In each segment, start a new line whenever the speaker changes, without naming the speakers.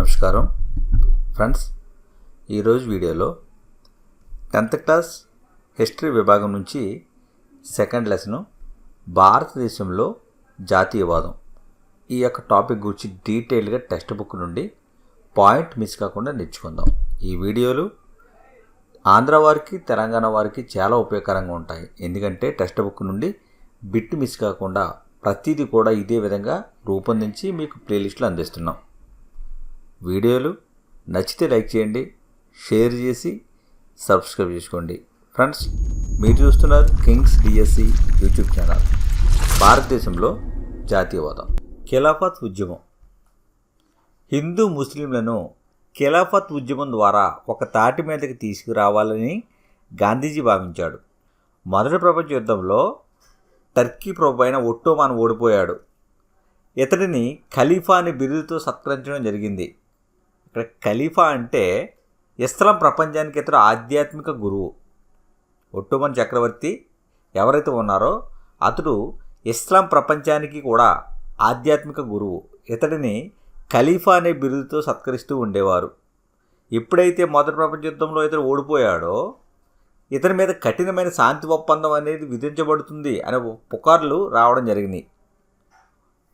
నమస్కారం. ఫ్రెండ్స్ ఈరోజు వీడియోలో టెన్త్ క్లాస్ హిస్టరీ విభాగం నుంచి సెకండ్ లెసను భారతదేశంలో జాతీయవాదం ఈ యొక్క టాపిక్ గురించి డీటెయిల్గా టెక్స్ట్ బుక్ నుండి పాయింట్ మిస్ కాకుండా నేర్చుకుందాం. ఈ వీడియోలు ఆంధ్ర వారికి తెలంగాణ వారికి చాలా ఉపయోగకరంగా ఉంటాయి. ఎందుకంటే టెక్స్ట్ బుక్ నుండి బిట్ మిస్ కాకుండా ప్రతిదీ కూడా ఇదే విధంగా రూపొందించి మీకు ప్లేలిస్ట్లో అందిస్తున్నాం. వీడియోలు నచ్చితే లైక్ చేయండి షేర్ చేసి సబ్స్క్రైబ్ చేసుకోండి. ఫ్రెండ్స్ మీరు చూస్తున్నారు కింగ్స్ డిఎస్సి యూట్యూబ్ ఛానల్ భారతదేశంలో జాతీయవాదం. ఖిలాఫత్ ఉద్యమం. హిందూ ముస్లింలను ఖిలాఫత్ ఉద్యమం ద్వారా ఒక తాటి మీదకి తీసుకురావాలని గాంధీజీ భావించాడు. మొదటి ప్రపంచ యుద్ధంలో టర్కీ ప్రభు అయిన ఒట్టోమాన్ ఓడిపోయాడు. ఇతడిని ఖలీఫా అని బిరుదుతో సత్కరించడం జరిగింది. ఖలీఫా అంటే ఇస్లాం ప్రపంచానికి ఇతడు ఆధ్యాత్మిక గురువు. ఒట్టుమన్ చక్రవర్తి ఎవరైతే ఉన్నారో అతడు ఇస్లాం ప్రపంచానికి కూడా ఆధ్యాత్మిక గురువు. ఇతడిని ఖలీఫా అనే బిరుదుతో సత్కరిస్తూ ఉండేవారు. ఎప్పుడైతే మొదటి ప్రపంచ యుద్ధంలో ఇతడు ఓడిపోయాడో ఇతని మీద కఠినమైన శాంతి ఒప్పందం అనేది విధించబడుతుంది అనే పుకార్లు రావడం జరిగినాయి.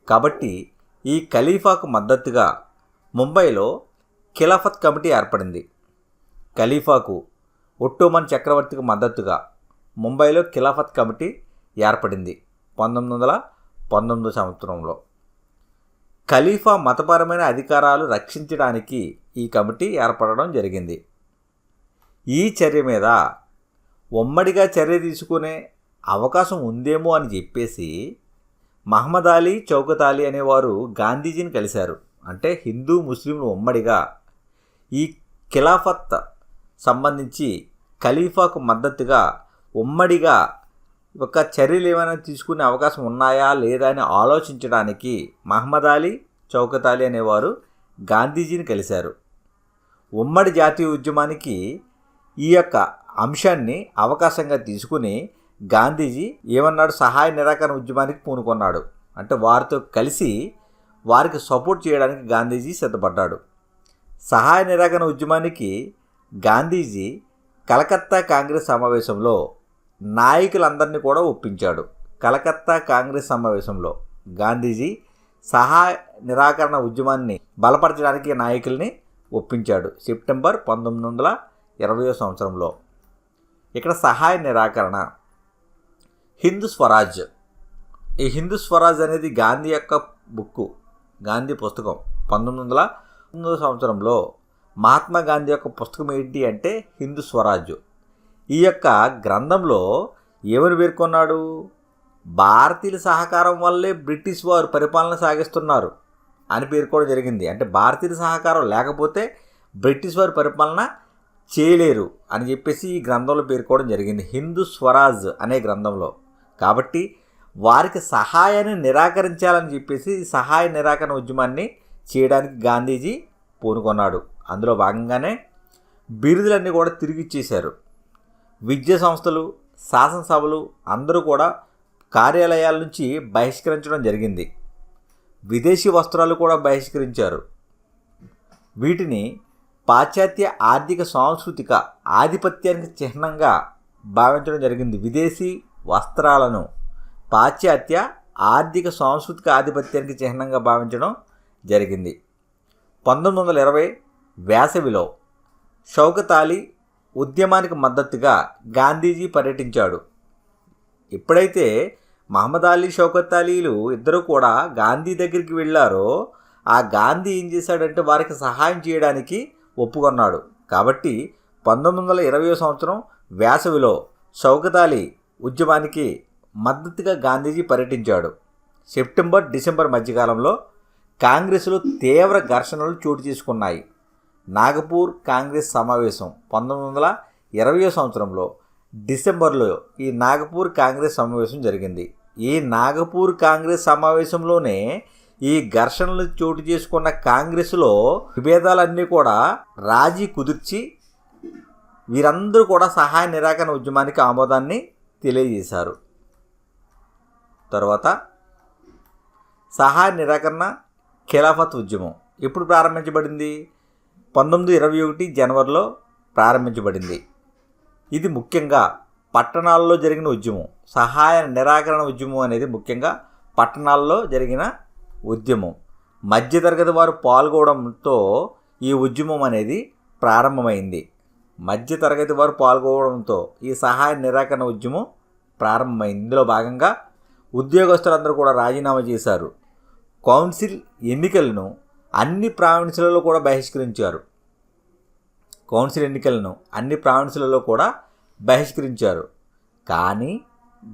కాబట్టి ఈ ఖలీఫాకు మద్దతుగా ముంబైలో ఖిలాఫత్ కమిటీ ఏర్పడింది. ఖలీఫాకు ఒట్టోమన్ చక్రవర్తికి మద్దతుగా ముంబైలో ఖిలాఫత్ కమిటీ ఏర్పడింది పంతొమ్మిది వందల పంతొమ్మిది సంవత్సరంలో. ఖలీఫా మతపరమైన అధికారాలు రక్షించడానికి ఈ కమిటీ ఏర్పడడం జరిగింది. ఈ చర్య మీద ఉమ్మడిగా చర్య తీసుకునే అవకాశం ఉందేమో అని చెప్పేసి మహమ్మద్ అలీ చౌకత్ అలీ అనేవారు గాంధీజీని కలిశారు. అంటే హిందూ ముస్లింలు ఉమ్మడిగా ఈ ఖిలాఫత్ సంబంధించి ఖలీఫాకు మద్దతుగా ఉమ్మడిగా ఒక చర్యలు ఏమైనా తీసుకునే అవకాశం ఉన్నాయా లేదా అని ఆలోచించడానికి మహమ్మద్ అలీ చౌకత్ అలీ అనేవారు గాంధీజీని కలిశారు. ఉమ్మడి జాతీయ ఉద్యమానికి ఈ యొక్క అంశాన్ని అవకాశంగా తీసుకుని గాంధీజీ ఏమన్నాడు? సహాయ నిరాకరణ ఉద్యమానికి పూనుకున్నాడు. అంటే వారితో కలిసి వారికి సపోర్ట్ చేయడానికి గాంధీజీ సిద్ధపడ్డాడు. సహాయ నిరాకరణ ఉద్యమానికి గాంధీజీ కలకత్తా కాంగ్రెస్ సమావేశంలో నాయకులందరినీ కూడా ఒప్పించాడు. కలకత్తా కాంగ్రెస్ సమావేశంలో గాంధీజీ సహాయ నిరాకరణ ఉద్యమాన్ని బలపరచడానికి నాయకుల్ని ఒప్పించాడు సెప్టెంబర్ పంతొమ్మిది వందల ఇరవయో సంవత్సరంలో. ఇక్కడ సహాయ నిరాకరణ. హిందూ స్వరాజ్. ఈ హిందూ స్వరాజ్ అనేది గాంధీ యొక్క బుక్కు గాంధీ పుస్తకం పంతొమ్మిది వందల పంతొమ్మిదో సంవత్సరంలో మహాత్మా గాంధీ యొక్క పుస్తకం ఏంటి అంటే హిందూ స్వరాజ్ ఈ యొక్క గ్రంథంలో ఏమని పేర్కొన్నాడు? భారతీయుల సహకారం వల్లే బ్రిటిష్ వారు పరిపాలన సాగిస్తున్నారు అని పేర్కోవడం జరిగింది. అంటే భారతీయుల సహకారం లేకపోతే బ్రిటిష్ వారు పరిపాలన చేయలేరు అని చెప్పేసి ఈ గ్రంథంలో పేర్కోవడం జరిగింది. హిందూ స్వరాజ్ అనే గ్రంథంలో. కాబట్టి వారికి సహాయాన్ని నిరాకరించాలని చెప్పేసి సహాయ నిరాకరణ ఉద్యమాన్ని చేయడానికి గాంధీజీ పూనుకొన్నాడు. అందులో భాగంగానే బిరుదులన్నీ కూడా తిరిగి ఇచ్చేశారు విద్యా సంస్థలు శాసనసభలు అందరూ కూడా కార్యాలయాల నుంచి బహిష్కరించడం జరిగింది. విదేశీ వస్త్రాలు కూడా బహిష్కరించారు. వీటిని పాశ్చాత్య ఆర్థిక సాంస్కృతిక ఆధిపత్యానికి చిహ్నంగా భావించడం జరిగింది. విదేశీ వస్త్రాలను పాశ్చాత్య ఆర్థిక సాంస్కృతిక ఆధిపత్యానికి చిహ్నంగా భావించడం జరిగింది. పంతొమ్మిది వందల ఇరవై వేసవిలో షౌకత్ అలీ ఉద్యమానికి మద్దతుగా గాంధీజీ పర్యటించాడు. ఎప్పుడైతే మహమ్మద్ అలీ షౌకత్ అలీలు ఇద్దరు కూడా గాంధీ దగ్గరికి వెళ్ళారో ఆ గాంధీ ఏం చేశాడంటే వారికి సహాయం చేయడానికి ఒప్పుకున్నాడు. కాబట్టి పంతొమ్మిది వందల ఇరవై సంవత్సరం వేసవిలో షౌకత్ అలీ ఉద్యమానికి మద్దతుగా గాంధీజీ పర్యటించాడు. సెప్టెంబర్ డిసెంబర్ మధ్యకాలంలో కాంగ్రెస్లో తీవ్ర ఘర్షణలు చోటు చేసుకున్నాయి. నాగపూర్ కాంగ్రెస్ సమావేశం పంతొమ్మిది వందల ఇరవయో సంవత్సరంలో డిసెంబర్లో ఈ నాగపూర్ కాంగ్రెస్ సమావేశం జరిగింది. ఈ నాగపూర్ కాంగ్రెస్ సమావేశంలోనే ఈ ఘర్షణలు చోటు చేసుకున్న కాంగ్రెస్లో విభేదాలన్నీ కూడా రాజీ కుదిర్చి వీరందరూ కూడా సహాయ నిరాకరణ ఉద్యమానికి ఆమోదాన్ని తెలియజేశారు. తర్వాత సహాయ నిరాకరణ ఖిలాఫత్ ఉద్యమం. ఎప్పుడు ప్రారంభించబడింది? పంతొమ్మిది ఇరవై ఒకటి జనవరిలో ప్రారంభించబడింది. ఇది ముఖ్యంగా పట్టణాల్లో జరిగిన ఉద్యమం. సహాయ నిరాకరణ ఉద్యమం అనేది ముఖ్యంగా పట్టణాల్లో జరిగిన ఉద్యమం. మధ్యతరగతి వారు పాల్గొనడంతో ఈ ఉద్యమం అనేది ప్రారంభమైంది. మధ్యతరగతి వారు పాల్గొనడంతో ఈ సహాయ నిరాకరణ ఉద్యమం ప్రారంభమైంది. ఇందులో భాగంగా ఉద్యోగస్తులందరూ కూడా రాజీనామా చేశారు. కౌన్సిల్ ఎన్నికలను అన్ని ప్రావిన్సులలో కూడా బహిష్కరించారు. కౌన్సిల్ ఎన్నికలను అన్ని ప్రావిన్సులలో కూడా బహిష్కరించారు. కానీ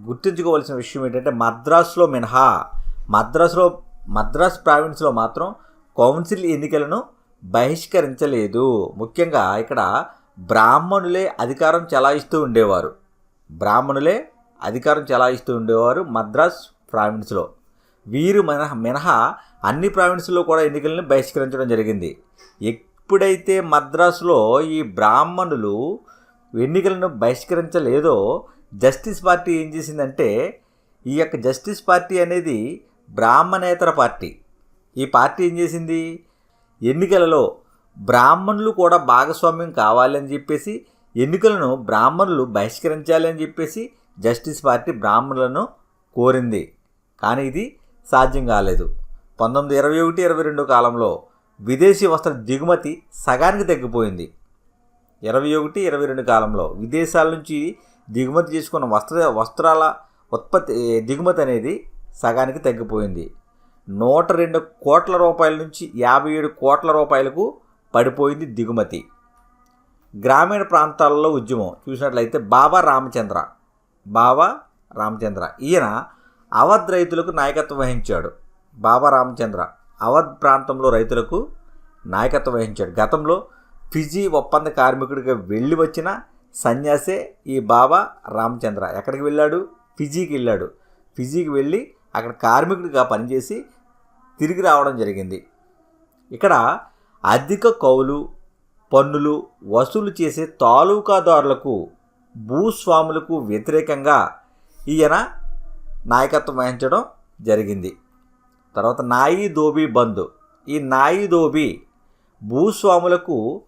గుర్తుంచుకోవాల్సిన విషయం ఏంటంటే మద్రాసులో మినహా మద్రాసులో మద్రాస్ ప్రావిన్స్లో మాత్రం కౌన్సిల్ ఎన్నికలను బహిష్కరించలేదు. ముఖ్యంగా ఇక్కడ బ్రాహ్మణులే అధికారం చెలాయిస్తూ ఉండేవారు. బ్రాహ్మణులే అధికారం చెలాయిస్తూ ఉండేవారు మద్రాస్ ప్రావిన్స్లో. వీరు మినహా మినహా అన్ని ప్రావిన్స్లో కూడా ఎన్నికలను బహిష్కరించడం జరిగింది. ఎప్పుడైతే మద్రాసులో ఈ బ్రాహ్మణులు ఎన్నికలను బహిష్కరించలేదో జస్టిస్ పార్టీ ఏం చేసిందంటే ఈ యొక్క జస్టిస్ పార్టీ అనేది బ్రాహ్మణేతర పార్టీ. ఈ పార్టీ ఏం చేసింది? ఎన్నికలలో బ్రాహ్మణులు కూడా భాగస్వామ్యం కావాలని చెప్పేసి ఎన్నికలను బ్రాహ్మణులు బహిష్కరించాలని చెప్పేసి జస్టిస్ పార్టీ బ్రాహ్మణులను కోరింది. కానీ ఇది సాధ్యం కాలేదు. పంతొమ్మిది ఇరవై ఒకటి ఇరవై రెండు కాలంలో విదేశీ వస్త్ర దిగుమతి సగానికి తగ్గిపోయింది. ఇరవై ఒకటి ఇరవై రెండు కాలంలో విదేశాల నుంచి దిగుమతి చేసుకున్న వస్త్ర వస్త్రాల ఉత్పత్తి దిగుమతి అనేది సగానికి తగ్గిపోయింది. నూట రెండు కోట్ల రూపాయల నుంచి యాభై ఏడు కోట్ల రూపాయలకు పడిపోయింది దిగుమతి. గ్రామీణ ప్రాంతాలలో ఉద్యమం చూసినట్లయితే బాబా రామచంద్ర బాబా రామచంద్ర. ఈయన అవధ్ రైతులకు నాయకత్వం వహించాడు. బాబా రామచంద్ర అవధ్ ప్రాంతంలో రైతులకు నాయకత్వం వహించాడు. గతంలో ఫిజీ ఒప్పంద కార్మికుడిగా వెళ్ళి వచ్చిన సన్యాసే ఈ బాబా రామచంద్ర. ఎక్కడికి వెళ్ళాడు? ఫిజీకి వెళ్ళాడు. ఫిజీకి వెళ్ళి అక్కడ కార్మికుడిగా పనిచేసి తిరిగి రావడం జరిగింది. ఇక్కడ అధిక కౌలు పన్నులు వసూలు చేసే తాలూకాదారులకు భూస్వాములకు వ్యతిరేకంగా ఈయన నాయకత్వం వహించడం జరిగింది. తర్వాత నాయి దోబీ బంద్ ఈ నాయి దోబీ భూస్వాములకు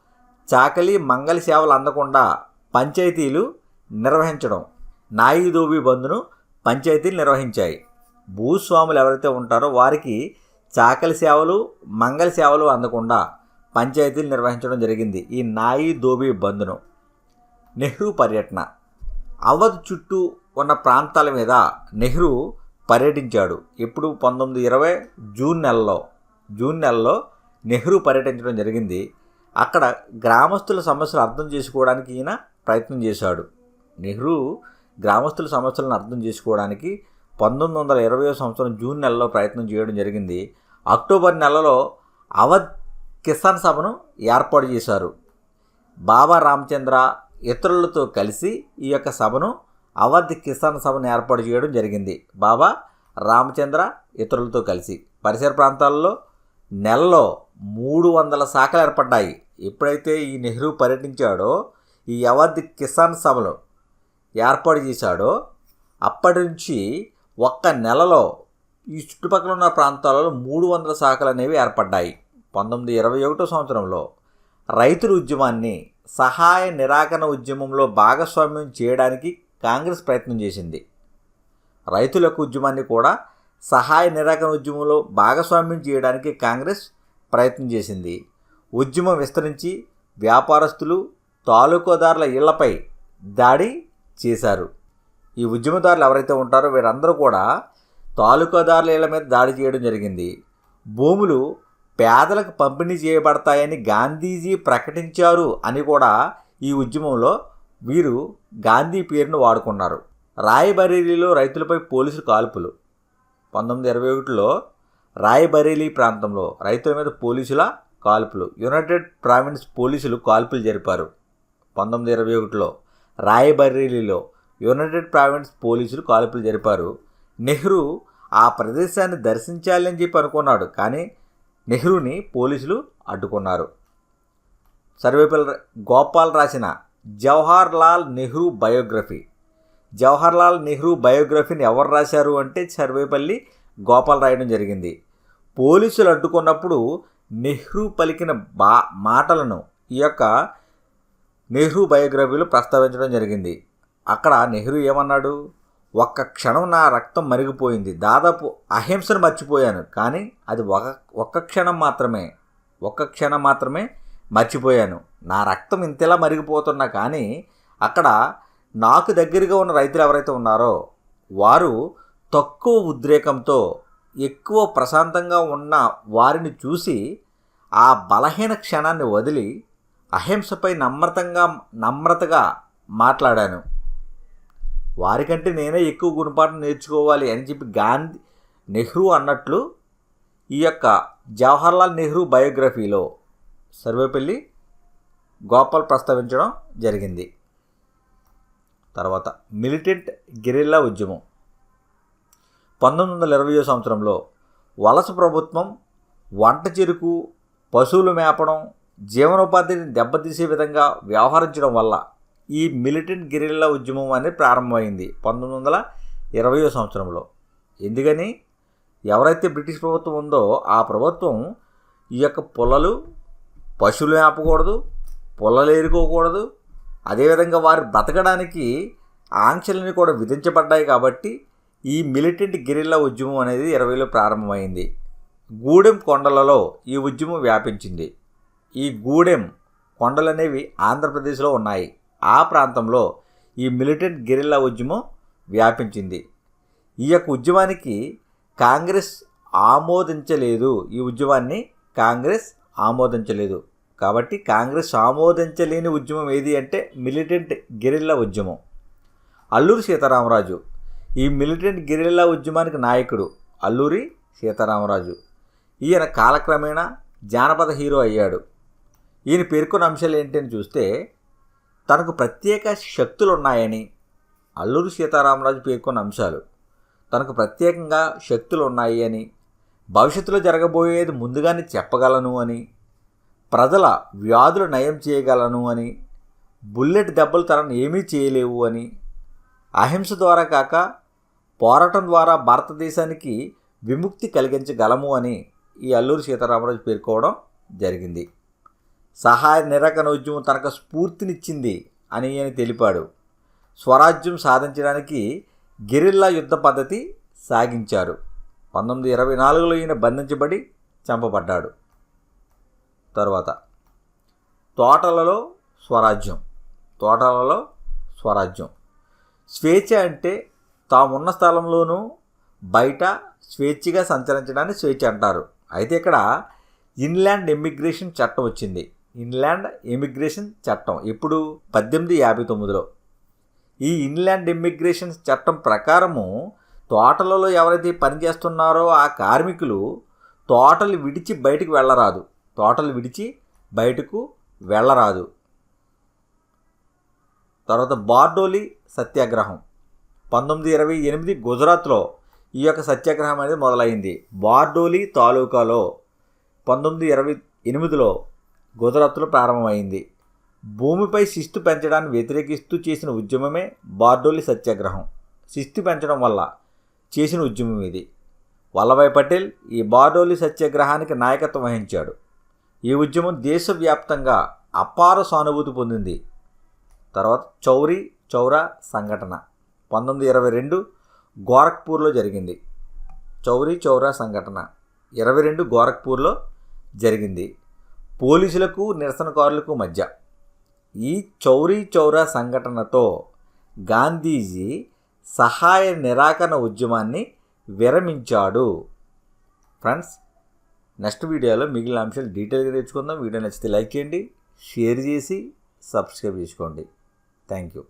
చాకలి మంగళ సేవలు అందకుండా పంచాయతీలు నిర్వహించడం. నాయి దోబీ బంద్ను పంచాయతీలు నిర్వహించాయి. భూస్వాములు ఎవరైతే ఉంటారో వారికి చాకలి సేవలు మంగళ సేవలు అందకుండా పంచాయతీలు నిర్వహించడం జరిగింది. ఈ నాయి దోబీ బంద్ను నెహ్రూ పర్యటన. అవధ్ చుట్టూ ఉన్న ప్రాంతాల మీద నెహ్రూ పర్యటించాడు. ఇప్పుడు పంతొమ్మిది ఇరవై జూన్ నెలలో. జూన్ నెలలో నెహ్రూ పర్యటించడం జరిగింది. అక్కడ గ్రామస్తుల సమస్యలు అర్థం చేసుకోవడానికి ఈయన ప్రయత్నం చేశాడు. నెహ్రూ గ్రామస్తుల సమస్యలను అర్థం చేసుకోవడానికి పంతొమ్మిది వందల ఇరవై సంవత్సరం జూన్ నెలలో ప్రయత్నం చేయడం జరిగింది. అక్టోబర్ నెలలో అవధ్ కిసాన్ సభను ఏర్పాటు చేశారు. బాబా రామచంద్ర ఇతరులతో కలిసి ఈ యొక్క సభను అవధ్ కిసాన్ సభను ఏర్పాటు చేయడం జరిగింది. బాబా రామచంద్ర ఇతరులతో కలిసి. పరిసర ప్రాంతాల్లో నెలలో మూడు వందల శాఖలు ఏర్పడ్డాయి. ఎప్పుడైతే ఈ నెహ్రూ పర్యటించాడో ఈ అవధ్ కిసాన్ సభలు ఏర్పాటు చేశాడో అప్పటి నుంచి ఒక్క నెలలో ఈ చుట్టుపక్కల ఉన్న ప్రాంతాలలో మూడు వందల శాఖలు అనేవి ఏర్పడ్డాయి. పంతొమ్మిది ఇరవై ఒకటో సంవత్సరంలో రైతుల ఉద్యమాన్ని సహాయ నిరాకరణ ఉద్యమంలో భాగస్వామ్యం చేయడానికి కాంగ్రెస్ ప్రయత్నం చేసింది. రైతులకు ఉద్యమాన్ని కూడా సహాయ నిరాకరణ ఉద్యమంలో భాగస్వామ్యం చేయడానికి కాంగ్రెస్ ప్రయత్నం చేసింది. ఉద్యమం విస్తరించి వ్యాపారస్తులు తాలూకాదారుల ఇళ్ళపై దాడి చేశారు. ఈ ఉద్యమదారులు ఎవరైతే ఉంటారో వీరందరూ కూడా తాలూకాదారుల ఇళ్ళ మీద దాడి చేయడం జరిగింది. భూములు పేదలకు పంపిణీ చేయబడతాయని గాంధీజీ ప్రకటించారు అని కూడా ఈ ఉద్యమంలో వీరు గాంధీ పేరును వాడుకున్నారు. రాయబరేలీలో రైతులపై పోలీసులు కాల్పులు. పంతొమ్మిది ఇరవై ఒకటిలో రాయబరేలీ ప్రాంతంలో రైతుల మీద పోలీసుల కాల్పులు. యునైటెడ్ ప్రావిన్స్ పోలీసులు కాల్పులు జరిపారు. పంతొమ్మిది ఇరవై ఒకటిలో రాయబరేలీలో యునైటెడ్ ప్రావిన్స్ పోలీసులు కాల్పులు జరిపారు. నెహ్రూ ఆ ప్రదేశాన్ని దర్శించాలని చెప్పి అనుకున్నాడు. కానీ నెహ్రూని పోలీసులు అడ్డుకున్నారు. సర్వేపల్లి గోపాల్ రాసిన జవహర్ లాల్ నెహ్రూ బయోగ్రఫీ. జవహర్ లాల్ నెహ్రూ బయోగ్రఫీని ఎవరు రాశారు అంటే సర్వేపల్లి గోపాల్ రాయడం జరిగింది. పోలీసులు అడ్డుకున్నప్పుడు నెహ్రూ పలికిన బా మాటలను ఈ యొక్క నెహ్రూ బయోగ్రఫీలో ప్రస్తావించడం జరిగింది. అక్కడ నెహ్రూ ఏమన్నాడు? ఒక్క క్షణం నా రక్తం మరిగిపోయింది. దాదాపు అహింసను మర్చిపోయాను. కానీ అది ఒక ఒక్క క్షణం మాత్రమే ఒక్క క్షణం మాత్రమే మర్చిపోయాను. నా రక్తం ఇంతలా మరిగిపోతున్నా కానీ అక్కడ నాకు దగ్గరగా ఉన్న రైతులు ఎవరైతే ఉన్నారో వారు తక్కువ ఉద్రేకంతో ఎక్కువ ప్రశాంతంగా ఉన్న వారిని చూసి ఆ బలహీన క్షణాన్ని వదిలి అహింసపై నమ్రతంగా నమ్రతగా మాట్లాడాను. వారికంటే నేనే ఎక్కువ గుణపాఠం నేర్చుకోవాలి అని చెప్పి గాంధీ నెహ్రూ అన్నట్లు ఈ యొక్క జవహర్లాల్ నెహ్రూ బయోగ్రఫీలో సర్వేపల్లి గోపాల్ ప్రస్తావించడం జరిగింది. తర్వాత మిలిటెంట్ గెరిల్లా ఉద్యమం. పంతొమ్మిది వందల ఇరవై సంవత్సరంలో వలస ప్రభుత్వం వంట చెరుకు పశువులు మేపడం జీవనోపాధిని దెబ్బతీసే విధంగా వ్యవహరించడం వల్ల ఈ మిలిటెంట్ గెరిల్లా ఉద్యమం అనేది ప్రారంభమైంది పంతొమ్మిది వందల ఇరవయో సంవత్సరంలో. ఎందుకని? ఎవరైతే బ్రిటిష్ ప్రభుత్వం ఉందో ఆ ప్రభుత్వం ఈ యొక్క పొలలు పశువులు మేపకూడదు పొలలు ఏరుకోకూడదు. అదేవిధంగా వారు బతకడానికి ఆంక్షలని కూడా విధించబడ్డాయి కాబట్టి ఈ మిలిటెంట్ గిరిల్లా ఉద్యమం అనేది ఇరవైలో ప్రారంభమైంది. గూడెం కొండలలో ఈ ఉద్యమం వ్యాపించింది. ఈ గూడెం కొండలు అనేవి ఆంధ్రప్రదేశ్లో ఉన్నాయి. ఆ ప్రాంతంలో ఈ మిలిటెంట్ గెరిల్లా ఉద్యమం వ్యాపించింది. ఈ యొక్క ఉద్యమానికి కాంగ్రెస్ ఆమోదించలేదు. ఈ ఉద్యమాన్ని కాంగ్రెస్ ఆమోదించలేదు. కాబట్టి కాంగ్రెస్ ఆమోదించలేని ఉద్యమం ఏది అంటే మిలిటెంట్ గెరిల్లా ఉద్యమం. అల్లూరి సీతారామరాజు. ఈ మిలిటెంట్ గెరిల్లా ఉద్యమానికి నాయకుడు అల్లూరి సీతారామరాజు. ఈయన కాలక్రమేణా జానపద హీరో అయ్యాడు. ఈయన పేర్కొన్న అంశాలు ఏంటని చూస్తే తనకు ప్రత్యేక శక్తులు ఉన్నాయని అల్లూరి సీతారామరాజు పేర్కొన్న అంశాలు. తనకు ప్రత్యేకంగా శక్తులు ఉన్నాయి అని భవిష్యత్తులో జరగబోయేది ముందుగానే చెప్పగలను అని ప్రజల వ్యాధులు నయం చేయగలను అని బుల్లెట్ దెబ్బలు తనను ఏమీ చేయలేవు అని అహింస ద్వారా కాక పోరాటం ద్వారా భారతదేశానికి విముక్తి కలిగించగలము అని ఈ అల్లూరి సీతారామరాజు పేర్కోవడం జరిగింది. సహాయ నిరాకరణ ఉద్యమం తనకు స్ఫూర్తినిచ్చింది అని ఆయన తెలిపాడు. స్వరాజ్యం సాధించడానికి గెరిల్లా యుద్ధ పద్ధతి సాగించారు. పంతొమ్మిది ఇరవై నాలుగులో ఈయన బంధించబడి చంపబడ్డాడు. తర్వాత తోటలలో స్వరాజ్యం. తోటలలో స్వరాజ్యం. స్వేచ్ఛ అంటే తామున్న స్థలంలోనూ బయట స్వేచ్ఛగా సంచరించడాన్ని స్వేచ్ఛ అంటారు. అయితే ఇక్కడ ఇన్లాండ్ ఇమ్మిగ్రేషన్ చట్టం వచ్చింది. ఇన్లాండ్ ఇమిగ్రేషన్ చట్టం ఇప్పుడు పద్దెనిమిది యాభై తొమ్మిదిలో. ఈ ఇన్లాండ్ ఇమ్మిగ్రేషన్ చట్టం ప్రకారము తోటలలో ఎవరైతే పనిచేస్తున్నారో ఆ కార్మికులు తోటలు విడిచి బయటకు వెళ్ళరాదు. తోటలు విడిచి బయటకు వెళ్ళరాదు. తర్వాత బార్డోలి సత్యాగ్రహం. పంతొమ్మిది ఇరవై ఎనిమిది గుజరాత్లో ఈ యొక్క సత్యాగ్రహం అనేది మొదలైంది. బార్డోలి తాలూకాలో పంతొమ్మిది ఇరవై ఎనిమిదిలో గుజరాత్లో ప్రారంభమైంది. భూమిపై శిస్తు పెంచడాన్ని వ్యతిరేకిస్తూ చేసిన ఉద్యమమే బార్డోలి సత్యాగ్రహం. శిస్తు పెంచడం వల్ల చేసిన ఉద్యమం ఇది. వల్లభాయ్ పటేల్ ఈ బార్డోలి సత్యాగ్రహానికి నాయకత్వం వహించాడు. ఈ ఉద్యమం దేశవ్యాప్తంగా అపార సానుభూతి పొందింది. తర్వాత చౌరీ చౌరా సంఘటన పంతొమ్మిది ఇరవై రెండు గోరఖ్పూర్లో జరిగింది. చౌరీ చౌరా సంఘటన ఇరవై రెండు గోరఖ్పూర్లో జరిగింది. పోలీసులకు నిరసనకారులకు మధ్య ఈ చౌరీ చౌరా సంఘటనతో గాంధీజీ సహాయ నిరాకరణ ఉద్యమాన్ని విరమించాడు. ఫ్రెండ్స్ నెక్స్ట్ వీడియోలో మిగిలిన అంశాలు డీటెయిల్గా తెచ్చుకుందాం. వీడియో నచ్చితే లైక్ చేయండి షేర్ చేసి సబ్స్క్రైబ్ చేసుకోండి. Thank you.